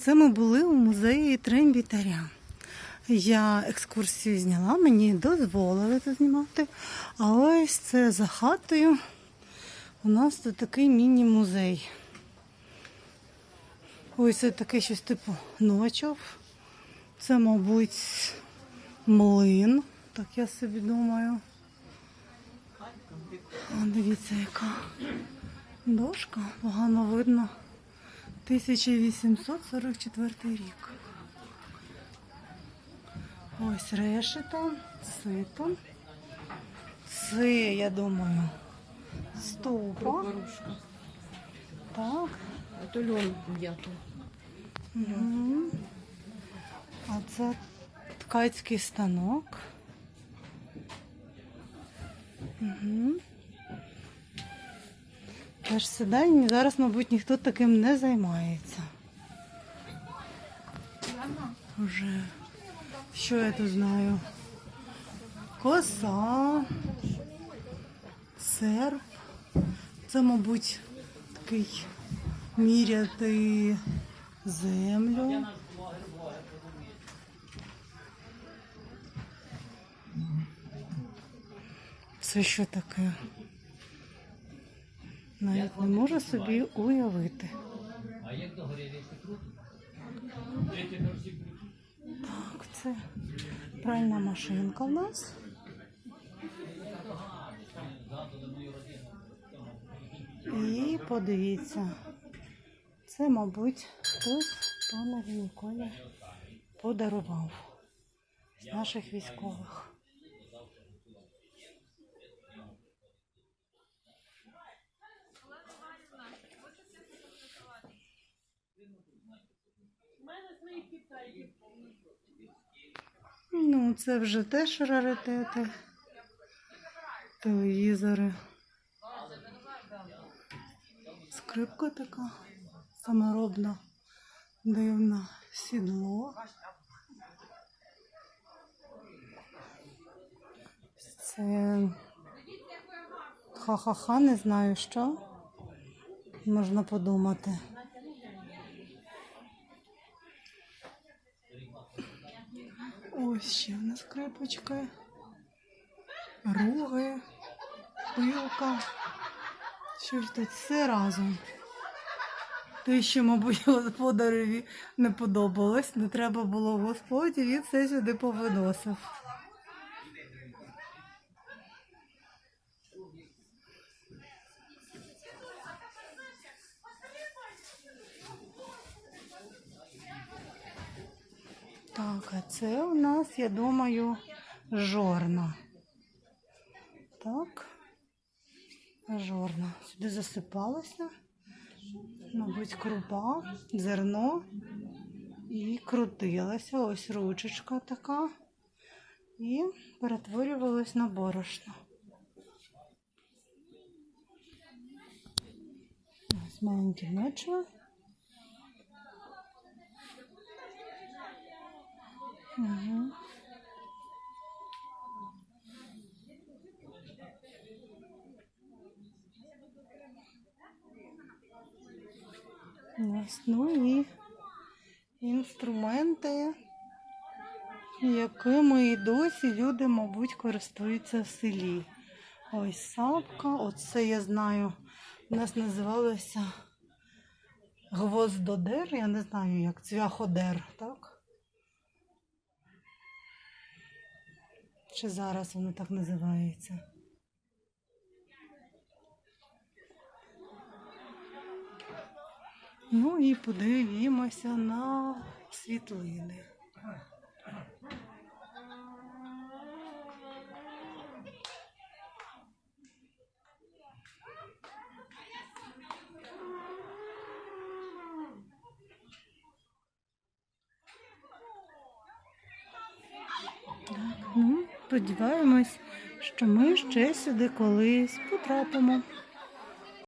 Це ми були у музеї Трембітаря. Я екскурсію зняла, мені дозволили це знімати. А ось це за хатою. У нас тут такий міні-музей. Ось це таке щось типу ночов. Це, мабуть, млин, так я собі думаю. О, дивіться, яка дошка, погано видно. 1844 рік. Ось решета, сито. Це, я думаю, ступа. Так. То льон. Мгм. А це ткацький станок. Угу. Теж сідання зараз, мабуть, ніхто таким не займається. Уже. Що я тут знаю? Коса, серп. Це, мабуть, такий міряти землю. Це що таке? Навіть не можу собі уявити. Так, це пральна машинка в нас. І подивіться, це, мабуть, хтось панові Ніколі подарував з наших військових. Ну, це вже теж раритети. Телевізори. Скрипка така саморобна, дивна, сідло. Це ха-ха-ха, не знаю що. Можна подумати. Ось ще в нас скрипочка. Руги, пилка. Щось тут все разом. Те, що, мабуть, господареві не подобалось, не треба було в господі, він все сюди повиносив. Так, а це у нас, я думаю, жорна. Так. Жорна. Сюди засипалося. Мабуть, крупа, зерно. І крутилася. Ось ручечка така. І перетворювалось на борошно. Ось маленьке мечо. Угу. Ось, ну інструменти, якими і досі люди, мабуть, користуються в селі. Ось сапка, оце я знаю, у нас називалося гвоздодер, я не знаю як, цвяходер, так? Чи зараз воно так називається? Ну і подивімося на світлини. Так, ну, сподіваємось, що ми ще сюди колись потрапимо.